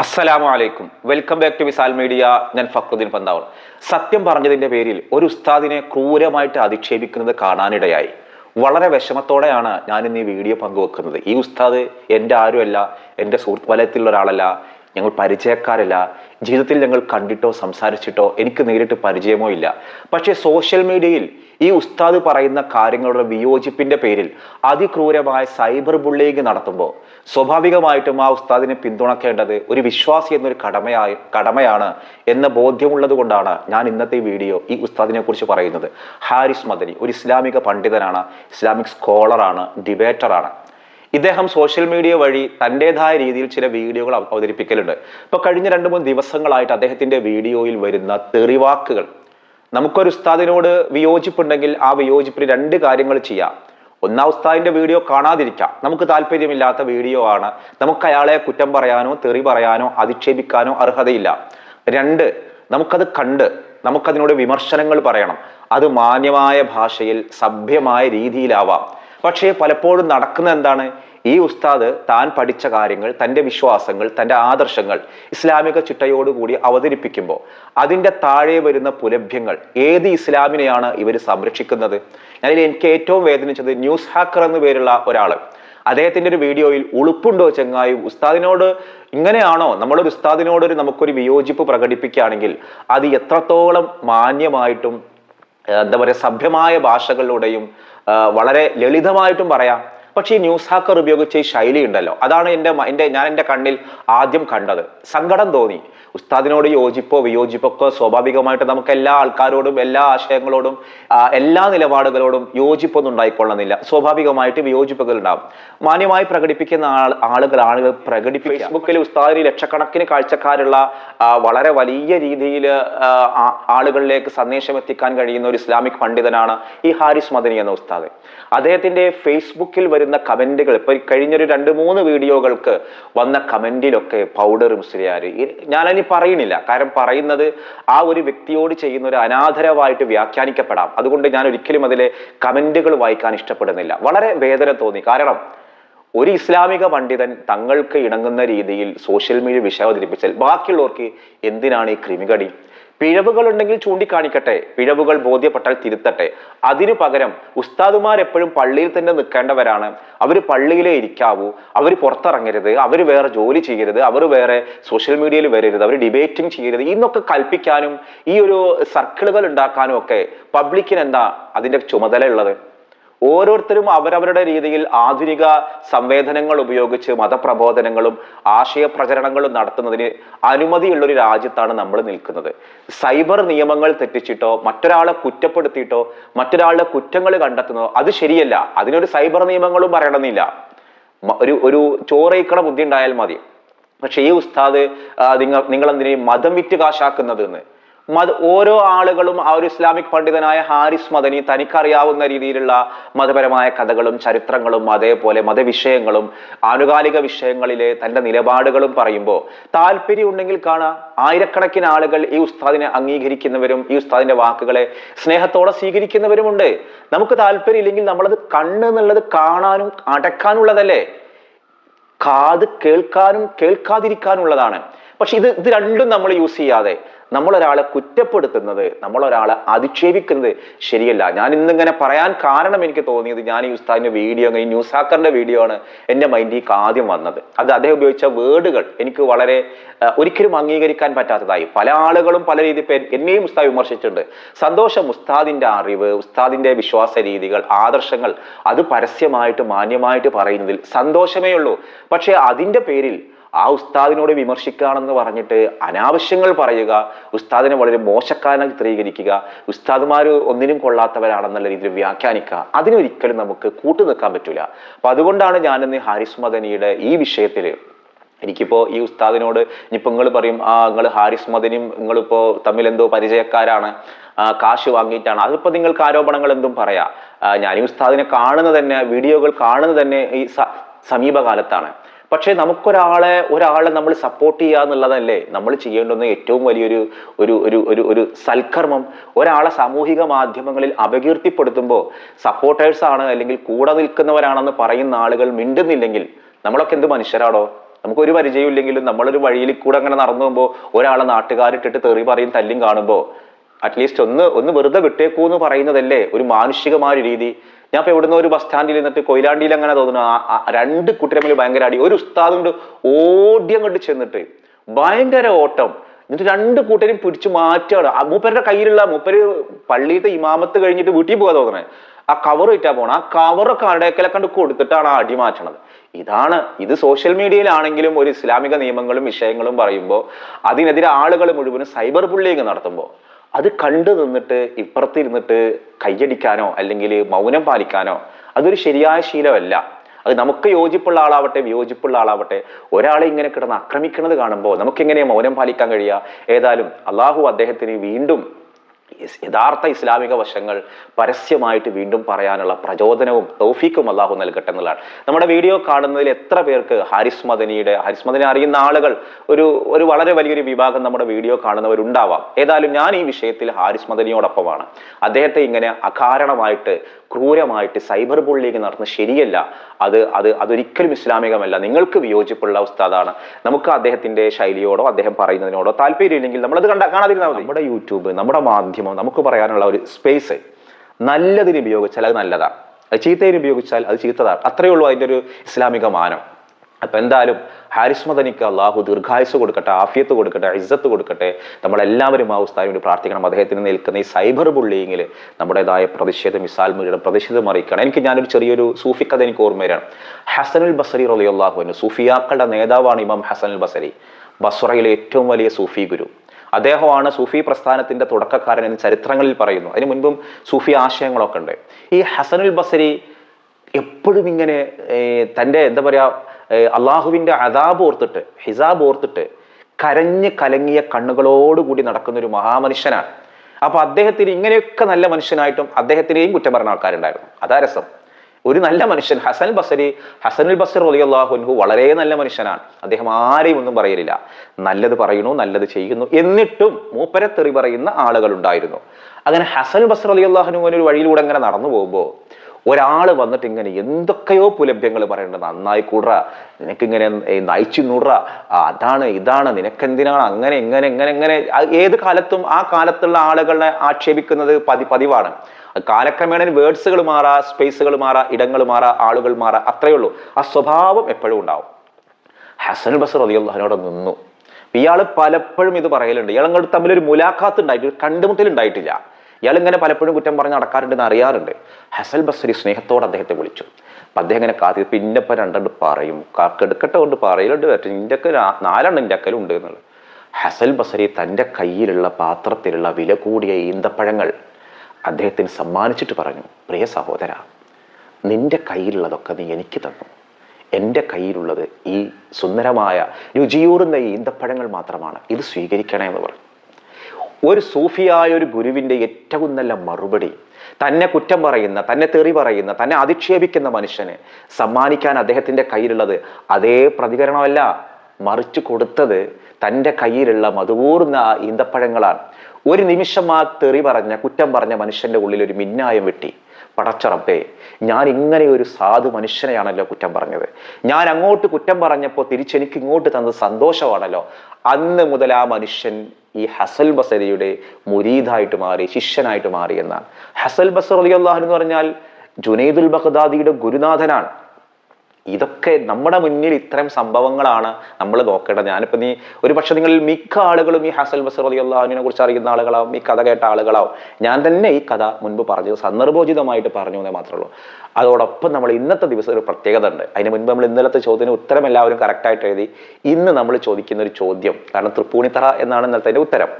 അസ്സലാമു അലൈക്കും. Welcome back to Visal media. ഞാൻ ഫക്രുദ്ദീൻ പന്താവൾ സത്യം പറഞ്ഞതിന്റെ പേരിൽ ഒരു ഉസ്താദിനെ ക്രൂരമായിട്ട് അധിക്ഷേപിക്കുന്നത് കാണാനിടയായി. വളരെ വിഷമത്തോടെയാണ് ഞാൻ ഈ വീഡിയോ പങ്കുവെക്കുന്നത്. ഈ ഉസ്താദ് എന്റെ ആരുമല്ല എന്റെ സുഹൃത്ത് വലയത്തിലുള്ള ഒരാളല്ല ഞങ്ങൾ പരിചയക്കാരല്ല. ജീവിതത്തിൽ ഞങ്ങൾ കണ്ടിട്ടോ സംസാരിച്ചിട്ടോ എനിക്ക് നേരിട്ട് പരിചയമോ ഇല്ല. പക്ഷേ സോഷ്യൽ മീഡിയയിൽ ഈ ഉസ്താദ് പറയുന്ന കാര്യങ്ങളുടെ വിയോജിപ്പിന്റെ പേരിൽ അതിക്രൂരമായ സൈബർ ബുള്ളിങ് നടത്തുമ്പോൾ സ്വാഭാവികമായിട്ടും ആ ഉസ്താദിനെ പിന്തുണക്കേണ്ടത് ഒരു വിശ്വാസി എന്നൊരു കടമയായി കടമയാണ് എന്ന ബോധ്യമുള്ളത് കൊണ്ടാണ് ഞാൻ ഇന്നത്തെ വീഡിയോ ഈ ഉസ്താദിനെ കുറിച്ച് പറയുന്നത്. ഹാരിസ് മദനി ഒരു ഇസ്ലാമിക പണ്ഡിതനാണ് ഇസ്ലാമിക് സ്കോളറാണ് ഡിബേറ്ററാണ്. ഇദ്ദേഹം സോഷ്യൽ മീഡിയ വഴി തന്റെതായ രീതിയിൽ ചില വീഡിയോകൾ അവ- അവതരിപ്പിക്കലുണ്ട്. ഇപ്പൊ കഴിഞ്ഞ രണ്ട് മൂന്ന് ദിവസങ്ങളായിട്ട് അദ്ദേഹത്തിന്റെ വീഡിയോയിൽ വരുന്ന തെറിവാക്കുകൾ. നമുക്കൊരു ഉസ്താദിനോട് വിയോജിപ്പുണ്ടെങ്കിൽ ആ വിയോജിപ്പിന് രണ്ട് കാര്യങ്ങൾ ചെയ്യാം. ഒന്നാം ഉസ്താദിന്റെ വീഡിയോ കാണാതിരിക്കാം. നമുക്ക് താല്പര്യമില്ലാത്ത വീഡിയോ ആണ്. നമുക്ക് അയാളെ കുറ്റം പറയാനോ തെറി പറയാനോ അധിക്ഷേപിക്കാനോ അർഹതയില്ല. രണ്ട് നമുക്കത് കണ്ട് നമുക്കതിനോട് വിമർശനങ്ങൾ പറയണം. അത് മാന്യമായ ഭാഷയിൽ സഭ്യമായ രീതിയിലാവാം. പക്ഷേ പലപ്പോഴും നടക്കുന്ന എന്താണ്? ഈ ഉസ്താദ് താൻ പഠിച്ച കാര്യങ്ങൾ തന്റെ വിശ്വാസങ്ങൾ തന്റെ ആദർശങ്ങൾ ഇസ്ലാമിക ചിട്ടയോടുകൂടി അവതരിപ്പിക്കുമ്പോൾ അതിന്റെ താഴെ വരുന്ന പുലഭ്യങ്ങൾ ഏത് ഇസ്ലാമിനെയാണ് ഇവർ സംരക്ഷിക്കുന്നത്? ഞാനിൽ എനിക്ക് ഏറ്റവും വേദനിച്ചത് ന്യൂസ് ഹാക്കർ എന്ന പേരുള്ള ഒരാൾ അദ്ദേഹത്തിന്റെ ഒരു വീഡിയോയിൽ ഉളുപ്പുണ്ടോ ചെങ്ങായി? ഉസ്താദിനോട് ഇങ്ങനെയാണോ? നമ്മളൊരു ഉസ്താദിനോട് ഒരു നമുക്കൊരു വിയോജിപ്പ് പ്രകടിപ്പിക്കുകയാണെങ്കിൽ അത് എത്രത്തോളം മാന്യമായിട്ടും എന്താ പറയുക സഭ്യമായ ഭാഷകളിലൂടെയും വളരെ ലളിതമായിട്ടും പറയാം. പക്ഷേ ഈ ന്യൂസ് ഹാക്കർ ഉപയോഗിച്ച ഈ ശൈലി ഉണ്ടല്ലോ. അതാണ് എന്റെ എന്റെ ഞാൻ എന്റെ കണ്ണിൽ ആദ്യം കണ്ടത്. സങ്കടം തോന്നി. ഉസ്താദിനോട് യോജിപ്പോ വിയോജിപ്പോ ഒക്കെ സ്വാഭാവികമായിട്ട് നമുക്ക് എല്ലാ ആൾക്കാരോടും എല്ലാ ആശയങ്ങളോടും എല്ലാ നിലപാടുകളോടും യോജിപ്പൊന്നും ഉണ്ടായിക്കൊള്ളുന്നില്ല. സ്വാഭാവികമായിട്ട് വിയോജിപ്പുകൾ ഉണ്ടാവും. മാന്യമായി പ്രകടിപ്പിക്കുന്ന ആൾ ആളുകൾ പ്രകടിപ്പിക്കുക. ഉസ്താദിന് ലക്ഷക്കണക്കിന് കാഴ്ചക്കാരുള്ള വളരെ വലിയ രീതിയിൽ ആളുകളിലേക്ക് സന്ദേശം എത്തിക്കാൻ കഴിയുന്ന ഒരു ഇസ്ലാമിക് പണ്ഡിതനാണ് ഈ ഹാരിസ് മദനി എന്ന ഉസ്താദ്. അദ്ദേഹത്തിന്റെ ഫേസ്ബുക്കിൽ വരുന്ന കമന്റുകൾ ഇപ്പൊ കഴിഞ്ഞൊരു രണ്ട് മൂന്ന് വീഡിയോകൾക്ക് വന്ന കമന്റിലൊക്കെ പൗഡർ മുസ്ലിയാർ ഞാനതിന് പറയുന്നില്ല. കാരണം പറയുന്നത് ആ ഒരു വ്യക്തിയോട് ചെയ്യുന്ന ഒരു അനാദരവായിട്ട് വ്യാഖ്യാനിക്കപ്പെടാം. അതുകൊണ്ട് ഞാൻ ഒരിക്കലും അതിലെ കമന്റുകൾ വായിക്കാൻ ഇഷ്ടപ്പെടുന്നില്ല. വളരെ വേദന തോന്നി. കാരണം ഒരു ഇസ്ലാമിക പണ്ഡിതൻ തങ്ങൾക്ക് ഇണങ്ങുന്ന രീതിയിൽ സോഷ്യൽ മീഡിയ വിഷയം അവതരിപ്പിച്ചാൽ ബാക്കിയുള്ളവർക്ക് എന്തിനാണ് ഈ ക്രിമികടി പിഴവുകൾ ഉണ്ടെങ്കിൽ ചൂണ്ടിക്കാണിക്കട്ടെ പിഴവുകൾ ബോധ്യപ്പെട്ടാൽ തിരുത്തട്ടെ. അതിനു പകരം ഉസ്താദുമാർ എപ്പോഴും പള്ളിയിൽ തന്നെ നിൽക്കേണ്ടവരാണ്. അവർ പള്ളിയിലേ ഇരിക്കാവൂ അവർ പുറത്തിറങ്ങരുത് അവർ വേറെ ജോലി ചെയ്യരുത് അവർ വേറെ സോഷ്യൽ മീഡിയയിൽ വരരുത് അവർ ഡിബേറ്റിംഗ് ചെയ്യരുത് ഇന്നൊക്കെ കൽപ്പിക്കാനും ഈ ഒരു സർക്കിളുകൾ ഉണ്ടാക്കാനും ഒക്കെ പബ്ലിക്കിന് എന്താ അതിന്റെ ചുമതല ഉള്ളത്? ഓരോരുത്തരും അവരവരുടെ രീതിയിൽ ആധുനിക സംവേദനങ്ങൾ ഉപയോഗിച്ച് മതപ്രബോധനങ്ങളും ആശയപ്രചരണങ്ങളും നടത്തുന്നതിന് അനുമതിയുള്ളൊരു രാജ്യത്താണ് നമ്മൾ നിൽക്കുന്നത്. സൈബർ നിയമങ്ങൾ തെറ്റിച്ചിട്ടോ മറ്റൊരാളെ കുറ്റപ്പെടുത്തിയിട്ടോ മറ്റൊരാളുടെ കുറ്റങ്ങൾ കണ്ടെത്തുന്നതോ അത് ശരിയല്ല. അതിനൊരു സൈബർ നിയമങ്ങളും പറയണമെന്നില്ല. ഒരു ഒരു ചോറയിക്കണ ബുദ്ധി ഉണ്ടായാൽ മതി. പക്ഷേ ഈ ഉസ്താദ് നിങ്ങൾ നിങ്ങൾ എന്തിനേ മതം വിറ്റ് കാശാക്കുന്നത് എന്ന് മത ഓരോ ആളുകളും ആ ഒരു ഇസ്ലാമിക് പണ്ഡിതനായ ഹാരിസ് മദനി തനിക്കറിയാവുന്ന രീതിയിലുള്ള മതപരമായ കഥകളും ചരിത്രങ്ങളും അതേപോലെ മതവിഷയങ്ങളും ആനുകാലിക വിഷയങ്ങളിലെ തന്റെ നിലപാടുകളും പറയുമ്പോൾ താല്പര്യം ഉണ്ടെങ്കിൽ കാണാം. ആയിരക്കണക്കിന് ആളുകൾ ഈ ഉസ്താദിനെ അംഗീകരിക്കുന്നവരും ഈ ഉസ്താദിന്റെ വാക്കുകളെ സ്നേഹത്തോടെ സ്വീകരിക്കുന്നവരുമുണ്ട്. നമുക്ക് താല്പര്യം ഇല്ലെങ്കിൽ നമ്മളത് കണ്ണ് എന്നുള്ളത് കാണാനും അടക്കാനുള്ളതല്ലേ? കാത് കേൾക്കാനും കേൾക്കാതിരിക്കാനുള്ളതാണ്. പക്ഷെ ഇത് ഇത് രണ്ടും നമ്മൾ യൂസ് ചെയ്യാതെ നമ്മൾ ഒരാളെ കുറ്റപ്പെടുത്തുന്നത് നമ്മൾ ഒരാളെ അധിക്ഷേപിക്കുന്നത് ശരിയല്ല. ഞാൻ ഇന്നിങ്ങനെ പറയാൻ കാരണം എനിക്ക് തോന്നിയത് ഞാൻ ഈ ഉസ്താദിന്റെ വീഡിയോ ഈ ന്യൂസ് ഹാക്കറിന്റെ വീഡിയോ ആണ് എന്റെ മൈൻഡിലേക്ക് ആദ്യം വന്നത്. അത് അദ്ദേഹം ഉപയോഗിച്ച വേർഡുകൾ എനിക്ക് വളരെ ഒരിക്കലും അംഗീകരിക്കാൻ പറ്റാത്തതായി. പല ആളുകളും പല രീതി എന്നെയും ഉസ്താദ് വിമർശിച്ചിട്ടുണ്ട്. സന്തോഷം ഉസ്താദിന്റെ അറിവ് ഉസ്താദിന്റെ വിശ്വാസ രീതികൾ ആദർശങ്ങൾ അത് പരസ്യമായിട്ട് മാന്യമായിട്ട് പറയുന്നതിൽ സന്തോഷമേ ഉള്ളൂ. പക്ഷേ അതിന്റെ പേരിൽ ആ ഉസ്താദിനോട് വിമർശിക്കുകയാണെന്ന് പറഞ്ഞിട്ട് അനാവശ്യങ്ങൾ പറയുക ഉസ്താദിനെ വളരെ മോശക്കാരനായി ചിത്രീകരിക്കുക ഉസ്താദുമാർ ഒന്നിനും കൊള്ളാത്തവരാണെന്നുള്ള രീതിയിൽ വ്യാഖ്യാനിക്കുക അതിനൊരിക്കലും നമുക്ക് കൂട്ടു നിൽക്കാൻ പറ്റില്ല അപ്പൊ അതുകൊണ്ടാണ് ഞാനിന്ന് ഹാരിസ് മദനിയുടെ ഈ വിഷയത്തിൽ എനിക്കിപ്പോ ഈ ഉസ്താദിനോട് ഇനിയിപ്പോ നിങ്ങൾ പറയും ആ നിങ്ങൾ ഹാരിസ് മദനിയും നിങ്ങളിപ്പോ തമ്മിൽ എന്തോ പരിചയക്കാരാണ് കാശ് വാങ്ങിയിട്ടാണ്. അതിപ്പോ നിങ്ങൾക്ക് ആരോപണങ്ങൾ എന്തും പറയാം. ഞാൻ ഈ ഉസ്താദിനെ കാണുന്നത് തന്നെ വീഡിയോകൾ കാണുന്നത് തന്നെ ഈ സമീപകാലത്താണ്. പക്ഷേ നമുക്കൊരാളെ ഒരാളെ നമ്മൾ സപ്പോർട്ട് ചെയ്യുക എന്നുള്ളതല്ലേ നമ്മൾ ചെയ്യേണ്ടുന്ന ഏറ്റവും വലിയൊരു ഒരു ഒരു ഒരു ഒരു സൽക്കർമ്മം. ഒരാളെ സാമൂഹിക മാധ്യമങ്ങളിൽ അപകീർത്തിപ്പെടുത്തുമ്പോൾ സപ്പോർട്ടേഴ്സ് ആണ് അല്ലെങ്കിൽ കൂടെ നിൽക്കുന്നവരാണെന്ന് പറയുന്ന ആളുകൾ മിണ്ടുന്നില്ലെങ്കിൽ നമ്മളൊക്കെ എന്ത് മനുഷ്യരാണോ നമുക്ക് ഒരു പരിചയം ഇല്ലെങ്കിലും നമ്മളൊരു വഴിയിൽ കൂടെ അങ്ങനെ നടന്നു പോകുമ്പോൾ ഒരാളെ നാട്ടുകാരിട്ടിട്ട് തെറി പറയും തല്ലും കാണുമ്പോൾ അറ്റ്ലീസ്റ്റ് ഒന്ന് ഒന്ന് വെറുതെ വിട്ടേക്കൂ എന്ന് പറയുന്നതല്ലേ ഒരു മാനുഷികമായ രീതി. ഞാൻ ഇപ്പൊ ഇവിടുന്ന് ഒരു ബസ് സ്റ്റാൻഡിൽ നിന്നിട്ട് കൊയിലാണ്ടിയിൽ അങ്ങനെ തോന്നുന്നു. രണ്ട് കുട്ടിരമ്മിൽ ഭയങ്കര അടി. ഒരു ഉസ്താദ് കൊണ്ട് ഓടിയം കണ്ട് ചെന്നിട്ട് ഭയങ്കര ഓട്ടം. എന്നിട്ട് രണ്ട് കൂട്ടരും പിടിച്ചു മാറ്റുകയാണ് ആ മൂപ്പരുടെ കയ്യിലുള്ള മൂപ്പര് പള്ളിയിലത്തെ ഇമാമത്ത് കഴിഞ്ഞിട്ട് വീട്ടിൽ പോകാൻ തോന്നണേ. ആ കവർ ഇട്ടാ പോണം. ആ കവറൊക്കെ അടയക്കലെ കണ്ട് കൊടുത്തിട്ടാണ് ആ അടി മാറ്റണത്. ഇതാണ് ഇത് സോഷ്യൽ മീഡിയയിലാണെങ്കിലും ഒരു ഇസ്ലാമിക നിയമങ്ങളും വിഷയങ്ങളും പറയുമ്പോൾ അതിനെതിരെ ആളുകൾ മുഴുവനും സൈബർ ബുള്ളിങ് നടത്തുമ്പോൾ അത് കണ്ടു നിന്നിട്ട് ഇപ്പുറത്തിരുന്നിട്ട് കയ്യടിക്കാനോ അല്ലെങ്കിൽ മൗനം പാലിക്കാനോ അതൊരു ശരിയായ ശീലമല്ല. അത് നമുക്ക് യോജിപ്പുള്ള ആളാവട്ടെ വിയോജിപ്പുള്ള ആളാവട്ടെ ഒരാളെ ഇങ്ങനെ കിടന്ന് ആക്രമിക്കുന്നത് കാണുമ്പോൾ നമുക്ക് എങ്ങനെ മൗനം പാലിക്കാൻ കഴിയുക? ഏതായാലും അള്ളാഹു അദ്ദേഹത്തിന് വീണ്ടും യഥാർത്ഥ ഇസ്ലാമിക വശങ്ങൾ പരസ്യമായിട്ട് വീണ്ടും പറയാനുള്ള പ്രചോദനവും തൗഫീക്കും അള്ളാഹു നൽകട്ടെ എന്നുള്ളതാണ്. നമ്മുടെ വീഡിയോ കാണുന്നതിൽ എത്ര പേർക്ക് ഹാരിസ് മദനിയുടെ ഹാരിസ് മദനി അറിയുന്ന ആളുകൾ ഒരു ഒരു വളരെ വലിയൊരു വിഭാഗം നമ്മുടെ വീഡിയോ കാണുന്നവരുണ്ടാവാം. ഏതായാലും ഞാൻ ഈ വിഷയത്തിൽ ഹാരിസ് മദനിയോടൊപ്പമാണ്. അദ്ദേഹത്തെ ഇങ്ങനെ അകാരണമായിട്ട് ക്രൂരമായിട്ട് സൈബർ ബുള്ളിങ് നടത്തുന്നത് ശരിയല്ല. അത് അത് അതൊരിക്കലും ഇസ്ലാമികമല്ല. നിങ്ങൾക്ക് വിയോജിപ്പുള്ള ഉസ്താദാണ്. നമുക്ക് അദ്ദേഹത്തിന്റെ ശൈലിയോടോ അദ്ദേഹം പറയുന്നതിനോടോ താല്പര്യമില്ലെങ്കിൽ നമ്മളത് കണ്ട കാണാതിരുന്നാൽ നമ്മുടെ യൂട്യൂബ് നമ്മുടെ മാധ്യമം നമുക്ക് പറയാനുള്ള ഒരു സ്പേസ് നല്ലതിന് ഉപയോഗിച്ചാൽ അത് നല്ലതാണ്. അത് ചീത്തതിന് ഉപയോഗിച്ചാൽ അത് ചീത്തതാണ്. അത്രയേ ഉള്ളൂ അതിന്റെ ഒരു ഇസ്ലാമിക മാനം. അപ്പം എന്തായാലും ഹാരിസ് മദനിക്ക് അള്ളാഹു ദീർഘായുസ് കൊടുക്കട്ടെ ആഫിയത്ത് കൊടുക്കട്ടെ ഇസ്സത്ത് കൊടുക്കട്ടെ. നമ്മളെല്ലാവരും ആ ഉസ്താദിന് വേണ്ടി പ്രാർത്ഥിക്കണം. അദ്ദേഹത്തിന് നിൽക്കുന്ന ഈ സൈബർ ബുള്ളിങ്ങിൽ നമ്മുടേതായ പ്രതിഷേധം മിസാൽ മുരിയുടെ പ്രതിഷേധം അറിയിക്കണം എനിക്ക് ഞാനൊരു ചെറിയൊരു സൂഫി എനിക്ക് ഓർമ്മ വരാണ് ഹസനുൽ ബസരി റളിയല്ലാഹു സൂഫിയാക്കളുടെ നേതാവാണ് ഇമാം ഹസനുൽ ബസരി. ബസ്രയിലെ ഏറ്റവും വലിയ സൂഫി ഗുരു. അദ്ദേഹമാണ് സൂഫി പ്രസ്ഥാനത്തിന്റെ തുടക്കക്കാരൻ എന്ന് ചരിത്രങ്ങളിൽ പറയുന്നു. അതിന് മുൻപും സൂഫി ആശയങ്ങളൊക്കെ ഉണ്ട്. ഈ ഹസനുൽ ബസരി എപ്പോഴും ഇങ്ങനെ തന്റെ എന്താ പറയുക അള്ളാഹുവിന്റെ അതാബ് ഓർത്തിട്ട് ഹിസാബ് ഓർത്തിട്ട് കരഞ്ഞ് കലങ്ങിയ കണ്ണുകളോടുകൂടി നടക്കുന്ന ഒരു മഹാമനുഷ്യനാണ്. അപ്പൊ അദ്ദേഹത്തിന് ഇങ്ങനെയൊക്കെ നല്ല മനുഷ്യനായിട്ടും അദ്ദേഹത്തിനെയും കുറ്റം പറഞ്ഞ ആൾക്കാരുണ്ടായിരുന്നു. അതാ രസം. ഒരു നല്ല മനുഷ്യൻ ഹസൻ ബസരി ഹസനുൽ ബസർ അൻഹു വളരെ നല്ല മനുഷ്യനാണ്. അദ്ദേഹം ആരെയും ഒന്നും പറയലില്ല. നല്ലത് പറയുന്നു നല്ലത് ചെയ്യുന്നു എന്നിട്ടും മൂപ്പരെ തെറി പറയുന്ന ആളുകൾ ഉണ്ടായിരുന്നു. അങ്ങനെ ഹസൻ ബസർ അലി അള്ളാഹുനു ഒരു വഴിയിലൂടെ അങ്ങനെ നടന്നു പോകുമ്പോൾ ഒരാൾ വന്നിട്ട് ഇങ്ങനെ എന്തൊക്കെയോ പുലഭ്യങ്ങൾ പറയേണ്ടത് നന്നായി കൂടുക നിനക്കിങ്ങനെ നയിച്ചു നൂടുക അതാണ് ഇതാണ് നിനക്കെന്തിനാണ് അങ്ങനെ ഇങ്ങനെ ഇങ്ങനെ ഇങ്ങനെ ഏത് കാലത്തും ആ കാലത്തുള്ള ആളുകളെ ആക്ഷേപിക്കുന്നത് പതി പതിവാണ്. കാലക്രമേണ വേർഡ്സുകൾ മാറാ സ്പേസുകൾ മാറാ ഇടങ്ങൾ മാറാ ആളുകൾ മാറാ അത്രയേ ഉള്ളൂ. ആ സ്വഭാവം എപ്പോഴും ഉണ്ടാവും. ഹസൻ ബസർ അലി അള്ളഹാനോട് നിന്നു. ഇയാൾ പലപ്പോഴും ഇത് പറയലുണ്ട്. ഇയാൾ അങ്ങോട്ട് ഒരു മുലാഖാത്ത് ഉണ്ടായിട്ട് ഒരു കണ്ടുമുട്ടൽ ഉണ്ടായിട്ടില്ല. ഇയാൾ ഇങ്ങനെ പലപ്പോഴും കുറ്റം പറഞ്ഞ് നടക്കാറുണ്ടെന്ന് അറിയാറുണ്ട്. ഹസൽ ബസരി സ്നേഹത്തോടെ അദ്ദേഹത്തെ വിളിച്ചു. അപ്പൊ അദ്ദേഹം ഇങ്ങനെ കാത്തി പിന്നെ ഇപ്പൊ രണ്ടെണ്ണം പറയും. കെടുക്കട്ടെ കൊണ്ട് പറയലുണ്ട്. പറ്റും ഒക്കെ നാലെണ്ണം ഇന്റെ അക്കലും ഉണ്ട് എന്നുള്ളത്. ഹസൽ ബസരി തന്റെ കയ്യിലുള്ള പാത്രത്തിലുള്ള വില കൂടിയ ഈന്തപ്പഴങ്ങൾ അദ്ദേഹത്തിന് സമ്മാനിച്ചിട്ട് പറഞ്ഞു പ്രിയ സഹോദര നിന്റെ കയ്യിലുള്ളതൊക്കെ നീ എനിക്ക് തന്നു. എന്റെ കയ്യിലുള്ളത് ഈ സുന്ദരമായ രുചിയൂറുന്ന ഈ ഈന്തപ്പഴങ്ങൾ മാത്രമാണ്. ഇത് സ്വീകരിക്കണേ എന്ന് പറഞ്ഞു. ഒരു സൂഫിയായ ഒരു ഗുരുവിന്റെ ഏറ്റവും നല്ല മറുപടി തന്നെ കുറ്റം പറയുന്ന തന്നെ തെറി പറയുന്ന തന്നെ അധിക്ഷേപിക്കുന്ന മനുഷ്യന് സമ്മാനിക്കാൻ അദ്ദേഹത്തിന്റെ കയ്യിലുള്ളത് അതേ പ്രതികരണമല്ല. മറിച്ച് കൊടുത്തത് തന്റെ കയ്യിലുള്ള മധുകൂർന്ന ഈന്തപ്പഴങ്ങളാണ്. ഒരു നിമിഷം ആ തെറി പറഞ്ഞ കുറ്റം പറഞ്ഞ മനുഷ്യന്റെ ഉള്ളിൽ ഒരു മിന്നായം വെട്ടി. പടച്ചറപ്പേ ഞാൻ ഇങ്ങനെ ഒരു സാധു മനുഷ്യനെയാണല്ലോ കുറ്റം പറഞ്ഞത്. ഞാൻ അങ്ങോട്ട് കുറ്റം പറഞ്ഞപ്പോൾ തിരിച്ചെനിക്ക് ഇങ്ങോട്ട് തന്നത് സന്തോഷമാണല്ലോ. അന്ന് മുതൽ ആ മനുഷ്യൻ ഈ ഹസൽ ബസരിയുടെ മുരീദായിട്ട് മാറി ശിഷ്യനായിട്ട് മാറി എന്നാണ്. ഹസൽ ബസർ അലി അള്ളാഹു എന്ന് പറഞ്ഞാൽ ജുനൈദുൽ ബഗ്ദാദിയുടെ ഗുരുനാഥനാണ്. ഇതൊക്കെ നമ്മുടെ മുന്നിൽ ഇത്തരം സംഭവങ്ങളാണ് നമ്മൾ നോക്കേണ്ടത്. ഞാനിപ്പോൾ നീ ഒരു പക്ഷെ നിങ്ങളിൽ മിക്ക ആളുകളും ഈ ഹസൽ ബസർ അലി അള്ളാഹുവിനെ കുറിച്ച് അറിയുന്ന ആളുകളാവും ഈ കഥ കേട്ട ആളുകളാവും. ഞാൻ തന്നെ ഈ കഥ മുൻപ് പറഞ്ഞത് സന്ദർഭോചിതമായിട്ട് പറഞ്ഞു എന്നേ മാത്രമേ ഉള്ളൂ. അതോടൊപ്പം നമ്മൾ ഇന്നത്തെ ദിവസം ഒരു പ്രത്യേകത ഉണ്ട്. അതിന് മുൻപ് നമ്മൾ ഇന്നലത്തെ ചോദ്യത്തിന് ഉത്തരം എല്ലാവരും കറക്റ്റായിട്ട് എഴുതി ഇന്ന് നമ്മൾ ചോദിക്കുന്ന ഒരു ചോദ്യം കാരണം തൃപ്പൂണിത്തറ എന്നാണ് ഇന്നലത്തെ ഉത്തരം.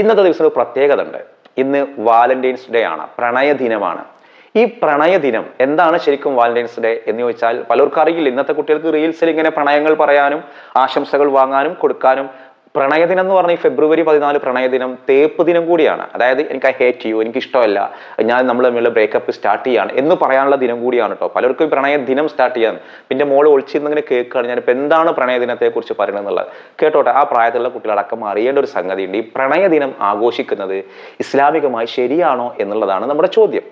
ഇന്നത്തെ ദിവസം ഒരു പ്രത്യേകത ഉണ്ട്. ഇന്ന് വാലന്റൈൻസ് ഡേ ആണ് പ്രണയ ദിനമാണ് ഈ പ്രണയ ദിനം എന്താണ് ശരിക്കും വാലന്റൈൻസ് ഡേ എന്ന് ചോദിച്ചാൽ പലർക്കും അറിയില്ല. ഇന്നത്തെ കുട്ടികൾക്ക് റീൽസിൽ ഇങ്ങനെ പ്രണയങ്ങൾ പറയാനും ആശംസകൾ വാങ്ങാനും കൊടുക്കാനും പ്രണയദിനം എന്ന് പറഞ്ഞാൽ ഫെബ്രുവരി പതിനാല് പ്രണയദിനം തേപ്പ് ദിനം കൂടിയാണ്. അതായത് എനിക്ക് ഐ ഹേറ്റ് യു എനിക്ക് ഇഷ്ടമല്ല ഞാൻ നമ്മൾ തമ്മിലുള്ള ബ്രേക്കപ്പ് സ്റ്റാർട്ട് ചെയ്യാണ് എന്ന് പറയാനുള്ള ദിനം കൂടിയാണ് കേട്ടോ പലർക്കും പ്രണയ ദിനം സ്റ്റാർട്ട് ചെയ്യാൻ. പിന്നെ മോൾ ഒളിച്ചിരുന്നിങ്ങനെ കേൾക്കുകയാണ്. ഞാനിപ്പോൾ എന്താണ് പ്രണയദിനത്തെ കുറിച്ച് പറയണമെന്നുള്ളത് കേട്ടോട്ടെ. ആ പ്രായത്തിലുള്ള കുട്ടികളടക്കം അറിയേണ്ട ഒരു സംഗതിയുണ്ട്. ഈ പ്രണയദിനം ആഘോഷിക്കുന്നത് ഇസ്ലാമികമായി ശരിയാണോ എന്നുള്ളതാണ് നമ്മുടെ ചോദ്യം.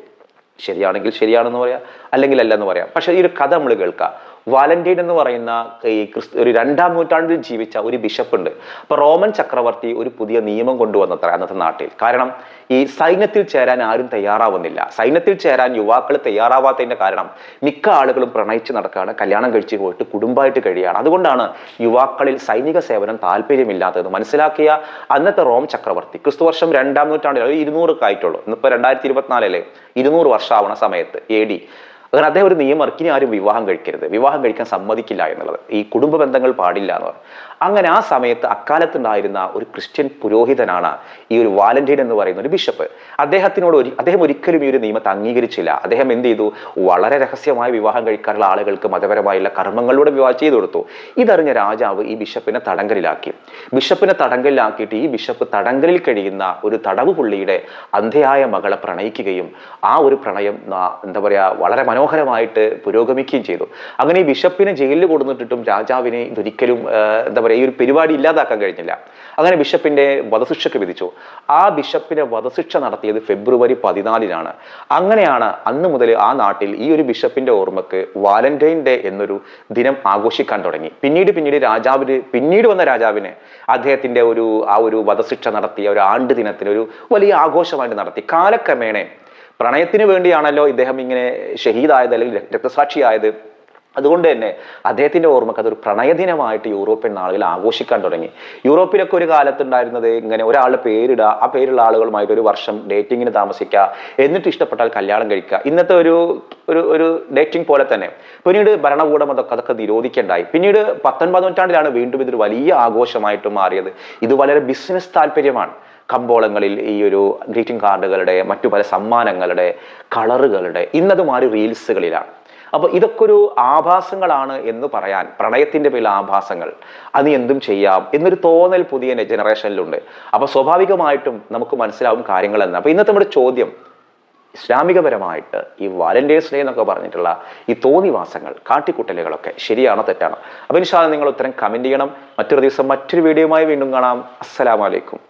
ശരിയാണെങ്കിൽ ശരിയാണെന്ന് പറയാം അല്ലെങ്കിൽ അല്ലെന്ന് പറയാം. പക്ഷേ ഈ ഒരു കഥ നമ്മൾ കേൾക്കാം. വാലന്റൈൻ എന്ന് പറയുന്ന ഈ ക്രിസ്തു ഒരു രണ്ടാം നൂറ്റാണ്ടിൽ ജീവിച്ച ഒരു ബിഷപ്പ് ഉണ്ട് അപ്പൊ റോമൻ ചക്രവർത്തി ഒരു പുതിയ നിയമം കൊണ്ടുവന്നത്ര അന്നത്തെ നാട്ടിൽ. കാരണം ഈ സൈന്യത്തിൽ ചേരാൻ ആരും തയ്യാറാവുന്നില്ല. സൈന്യത്തിൽ ചേരാൻ യുവാക്കൾ തയ്യാറാവാത്തതിന്റെ കാരണം മിക്ക ആളുകളും പ്രണയിച്ച് നടക്കുകയാണ് കല്യാണം കഴിച്ച് പോയിട്ട് കുടുംബമായിട്ട് കഴിയുകയാണ് അതുകൊണ്ടാണ് യുവാക്കളിൽ സൈനിക സേവനം താല്പര്യമില്ലാത്തത്. മനസ്സിലാക്കിയ അന്നത്തെ റോം ചക്രവർത്തി ക്രിസ്തു വർഷം രണ്ടാം നൂറ്റാണ്ടിൽ ഇരുന്നൂറ് ആയിട്ടുള്ളൂ. ഇന്നിപ്പോ രണ്ടായിരത്തി ഇരുപത്തിനാലിലെ ഇരുന്നൂറ് വർഷമാവണ സമയത്ത് എ ഡി അങ്ങനെ അദ്ദേഹം ഒരു നിയമർക്കിനി ആരും വിവാഹം കഴിക്കരുത്. വിവാഹം കഴിക്കാൻ സമ്മതിക്കില്ല എന്നുള്ളത്. ഈ കുടുംബ ബന്ധങ്ങൾ പാടില്ല എന്ന് പറഞ്ഞു. അങ്ങനെ ആ സമയത്ത് അക്കാലത്തുണ്ടായിരുന്ന ഒരു ക്രിസ്ത്യൻ പുരോഹിതനാണ് ഈ ഒരു വാലന്റൈൻ എന്ന് പറയുന്ന ഒരു ബിഷപ്പ്. അദ്ദേഹത്തിനോട് ഒരു അദ്ദേഹം ഒരിക്കലും ഈ ഒരു നിയമത്തെ അംഗീകരിച്ചില്ല. അദ്ദേഹം എന്ത് ചെയ്തു? വളരെ രഹസ്യമായി വിവാഹം കഴിക്കാനുള്ള ആളുകൾക്ക് മതപരമായുള്ള കർമ്മങ്ങളിലൂടെ വിവാഹം ചെയ്തു കൊടുത്തു. ഇതറിഞ്ഞ രാജാവ് ഈ ബിഷപ്പിനെ തടങ്കലിലാക്കി. ബിഷപ്പിനെ തടങ്കലിലാക്കിയിട്ട് ഈ ബിഷപ്പ് തടങ്കലിൽ കഴിയുന്ന ഒരു തടവ് പുള്ളിയുടെ അന്ധയായ മകളെ പ്രണയിക്കുകയും ആ ഒരു പ്രണയം എന്താ പറയുക വളരെ മനോഹരമായിട്ട് പുരോഗമിക്കുകയും ചെയ്തു. അങ്ങനെ ഈ ബിഷപ്പിനെ ജയിലിൽ കൊടുത്തിട്ടും രാജാവിനെ ഇതൊരിക്കലും എന്താ പറയുക ഈ ഒരു പരിപാടി ഇല്ലാതാക്കാൻ കഴിഞ്ഞില്ല. അങ്ങനെ ബിഷപ്പിന്റെ വധശിക്ഷയ്ക്ക് വിധിച്ചു. ആ ബിഷപ്പിനെ വധശിക്ഷ നടത്തിയത് ഫെബ്രുവരി പതിനാലിനാണ്. അങ്ങനെയാണ് അന്ന് മുതൽ ആ നാട്ടിൽ ഈ ഒരു ബിഷപ്പിന്റെ ഓർമ്മക്ക് വാലന്റൈൻ ഡേ എന്നൊരു ദിനം ആഘോഷിക്കാൻ തുടങ്ങി. പിന്നീട് പിന്നീട് രാജാവിന് പിന്നീട് വന്ന രാജാവിന് അദ്ദേഹത്തിന്റെ ഒരു ആ ഒരു വധശിക്ഷ നടത്തിയ ഒരു ആണ്ട് ദിനത്തിന് ഒരു വലിയ ആഘോഷമായിട്ട് നടത്തി. കാലക്രമേണ പ്രണയത്തിന് വേണ്ടിയാണല്ലോ ഇദ്ദേഹം ഇങ്ങനെ ഷഹീദായത് അല്ലെങ്കിൽ രക്തസാക്ഷിയായത്. അതുകൊണ്ട് തന്നെ അദ്ദേഹത്തിന്റെ ഓർമ്മക്ക് അതൊരു പ്രണയദിനമായിട്ട് യൂറോപ്യൻ നാളുകൾ ആഘോഷിക്കാൻ തുടങ്ങി. യൂറോപ്പിലൊക്കെ ഒരു കാലത്തുണ്ടായിരുന്നത് ഇങ്ങനെ ഒരാളുടെ പേരിടുക ആ പേരുള്ള ആളുകളുമായിട്ട് ഒരു വർഷം ഡേറ്റിങ്ങിന് താമസിക്കുക എന്നിട്ട് ഇഷ്ടപ്പെട്ടാൽ കല്യാണം കഴിക്കുക ഇന്നത്തെ ഒരു ഒരു ഒരു ഡേറ്റിംഗ് പോലെ തന്നെ. പിന്നീട് ഭരണകൂടം അതൊക്കെ അതൊക്കെ നിരോധിക്കേണ്ടായി. പിന്നീട് പത്തൊൻപത് നൂറ്റാണ്ടിലാണ് വീണ്ടും ഇതൊരു വലിയ ആഘോഷമായിട്ട് മാറിയത്. ഇത് വളരെ ബിസിനസ് താല്പര്യമാണ്. കമ്പോളങ്ങളിൽ ഈ ഒരു ഗ്രീറ്റിംഗ് കാർഡുകളുടെ മറ്റു പല സമ്മാനങ്ങളുടെ കളറുകളുടെ ഇന്നത് മാറി റീൽസുകളിലാണ്. അപ്പോൾ ഇതൊക്കെ ഒരു ആഭാസങ്ങളാണ് എന്ന് പറയാൻ പ്രണയത്തിന്റെ പേരിൽ ആഭാസങ്ങൾ അത് എന്തും ചെയ്യാം എന്നൊരു തോന്നൽ പുതിയ ജനറേഷനിലുണ്ട് അപ്പോൾ സ്വാഭാവികമായിട്ടും നമുക്ക് മനസ്സിലാവും കാര്യങ്ങൾ എന്ന് അപ്പൊ ഇന്നത്തെ നമ്മുടെ ചോദ്യം ഇസ്ലാമികപരമായിട്ട് ഈ വാലന്റൈൻസ് ഡേ എന്നൊക്കെ പറഞ്ഞിട്ടുള്ള ഈ തോന്നിവാസങ്ങൾ കാട്ടിക്കുട്ടലുകളൊക്കെ ശരിയാണോ തെറ്റാണോ? അപ്പൊ ഇൻഷാല്ല നിങ്ങൾ ഉത്തരം കമന്റ് ചെയ്യണം. മറ്റൊരു ദിവസം മറ്റൊരു വീഡിയോയുമായി വീണ്ടും കാണാം. അസ്സലാമലൈക്കും